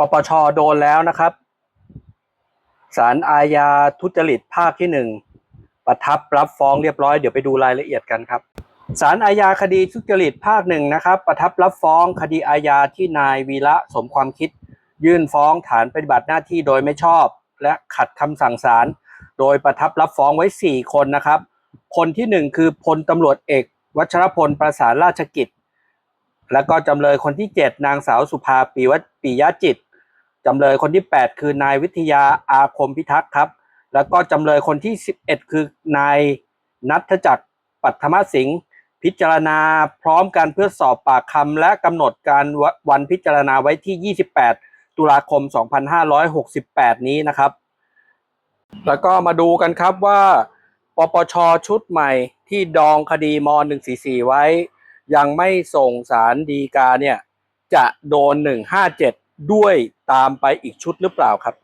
ปปชโดนแล้วนะครับศาลอาญาทุจริตภาคที่หนึ่งประทับรับฟ้องเรียบร้อยเดี๋ยวไปดูรายละเอียดกันครับศาลอาญาคดีทุจริตภาคหนึ่งนะครับ ประทับรับฟ้องคดีอาญาที่นายวีระสมความคิด ยื่นฟ้องฐานปฏิบัติหน้าที่โดยไม่ชอบ และขัดคำสั่งศาลโดยประทับรับฟ้องไว้ 4 คนนะครับ คนที่ 1 คือพลตำรวจเอก วัชรพลประสานราชกิจ แล้วก็จำเลยคนที่ 7 นางสาวสุภาปีวัปิยจิต จำเลยคนที่ 8 คือนายวิทยาอาคมพิทักษ์ครับ แล้วก็จำเลยคนที่ 11 คือนายนัทจักรปัทมสิงห์พิจารณาพร้อมกันเพื่อสอบปากคำและกำหนดการววันพิจารณาไว้ที่ 28 ตุลาคม 2568 นี้นะครับ แล้วก็มาดูกันครับว่าปปชชุดใหม่ที่ดองคดีม .144 ไว้ ยังไม่ส่งสารดีกาเนี่ยจะโดน 157 ด้วยตามไปอีกชุดหรือเปล่าครับ